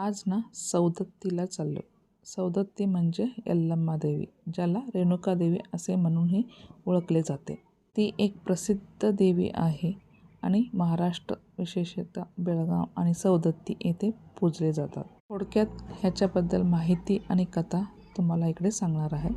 आज ना सौदत्तीला चाललो सौदत्ती म्हणजे यल्लम्मा देवी ज्याला रेणुकादेवी असे म्हणूनही ओळखले जाते. ती एक प्रसिद्ध देवी आहे आणि महाराष्ट्र विशेषतः बेळगाव आणि सौदत्ती येथे पूजले जातात. थोडक्यात ह्याच्याबद्दल माहिती आणि कथा तुम्हाला इकडे सांगणार आहे.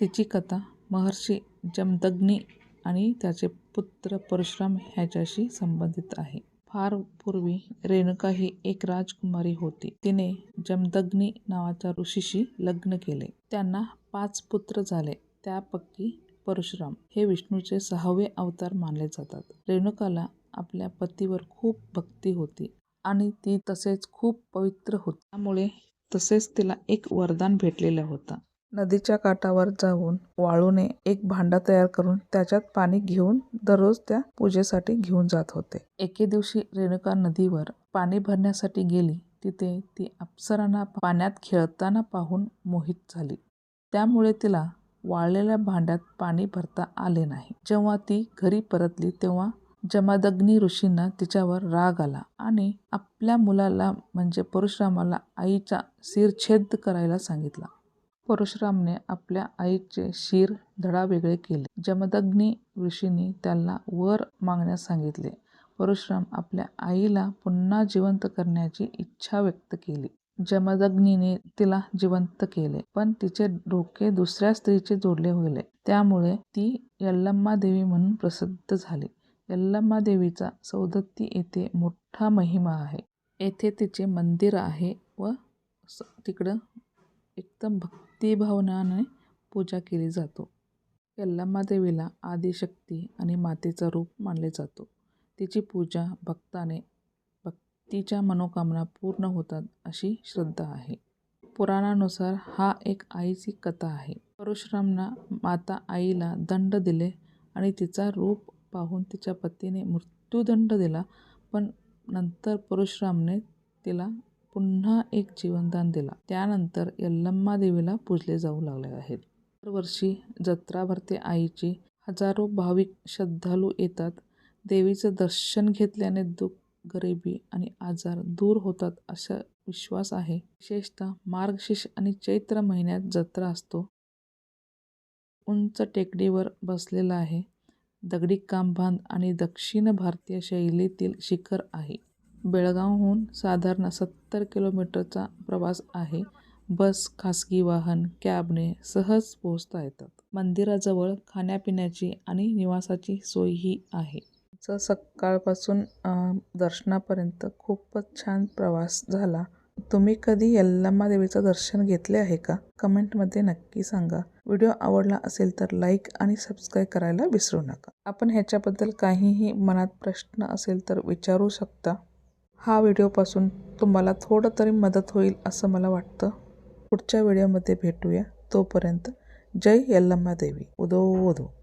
तिची कथा महर्षी जमदग्नी आणि त्याचे पुत्र परशुराम ह्याच्याशी संबंधित आहे. फार पूर्वी रेणुका ही एक राजकुमारी होती. तिने जमदग्नी नावाच्या ऋषीशी लग्न केले. त्यांना पाच पुत्र झाले. त्यापैकी परशुराम हे विष्णूचे सहावे अवतार मानले जातात. रेणुकाला आपल्या पतीवर खूप भक्ती होती आणि ती तसेच खूप पवित्र होती. त्यामुळे तसेच तिला एक वरदान भेटलेलं होतं. नदीच्या काठावर जाऊन वाळूने एक भांडा तयार करून त्याच्यात पाणी घेऊन दररोज त्या पूजेसाठी घेऊन जात होते. एके दिवशी रेणुका नदीवर पाणी भरण्यासाठी गेली. तिथे ती अप्सरांना पाण्यात खेळताना पाहून मोहित झाली. त्यामुळे तिला वाळलेल्या भांड्यात पाणी भरता आले नाही. जेव्हा ती घरी परतली तेव्हा जमदग्नी ऋषींना तिच्यावर राग आला आणि आपल्या मुलाला म्हणजे परशुरामाला आईचा शिरछेद करायला सांगितला. परशुरामने आपल्या आईचे शिर धडावेगळे केले. जमदग्नी ऋषींनी त्याला वर मागण्यास सांगितले. परशुराम आपल्या आईला पुन्हा जिवंत करण्याची इच्छा व्यक्त केली. जमदग्नीने तिला जिवंत केले पण तिचे डोके दुसऱ्या स्त्रीचे जोडले गेले त्यामुळे ती यल्लम्मा देवी म्हणून प्रसिद्ध झाली. यल्लम्मा देवीचा सौदत्ती येथे मोठा महिमा आहे. येथे तिचे मंदिर आहे व तिकडं एकदम भक्तिभावनाने पूजा केली जातो. यल्लम्मा देवीला आदिशक्ती आणि मातेचा रूप मानले जातो. तिची पूजा भक्ताने भक्तीच्या मनोकामना पूर्ण होतात अशी श्रद्धा आहे. पुराणानुसार हा एक आईची कथा आहे. परशुरामना माता आईला दंड दिले आणि तिचा रूप पाहून तिच्या पतीने मृत्यूदंड दिला पण नंतर परशुरामने तिला पुन्हा एक जीवनदान दिला. त्यानंतर यल्लम्मा देवीला पूजले जाऊ लागले आहेत. दरवर्षी जत्रा भरते आईची हजारो भाविक श्रद्धालू येतात. देवीचं दर्शन घेतल्याने दुःख गरिबी आणि आजार दूर होतात असा विश्वास आहे. विशेषतः मार्गशीर्ष आणि चैत्र महिन्यात जत्रा असतो. उंच टेकडीवर बसलेला आहे. दगडी कामबांध आणि दक्षिण भारतीय शैलीतील शिखर आहे. बेळगावहून साधारण सत्तर किलोमीटरचा प्रवास आहे. बस खासगी वाहन कॅबने सहज पोहोचता येतात. मंदिराजवळ खाण्यापिण्याची आणि निवासाची सोयही आहे. च सकाळपासून दर्शनापर्यंत खूपच छान प्रवास झाला. तुम्ही कधी यल्लम्मा देवीचं दर्शन घेतले आहे का? कमेंटमध्ये नक्की सांगा. व्हिडिओ आवडला असेल तर लाईक आणि सबस्क्राईब करायला विसरू नका. आपण ह्याच्याबद्दल काहीही मनात प्रश्न असेल तर विचारू शकता. हा व्हिडिओपासून तुम्हाला थोडं तरी मदत होईल असं मला वाटतं. पुढच्या व्हिडिओमध्ये भेटूया. तोपर्यंत जय यल्लम्मा देवी. उदो उदो.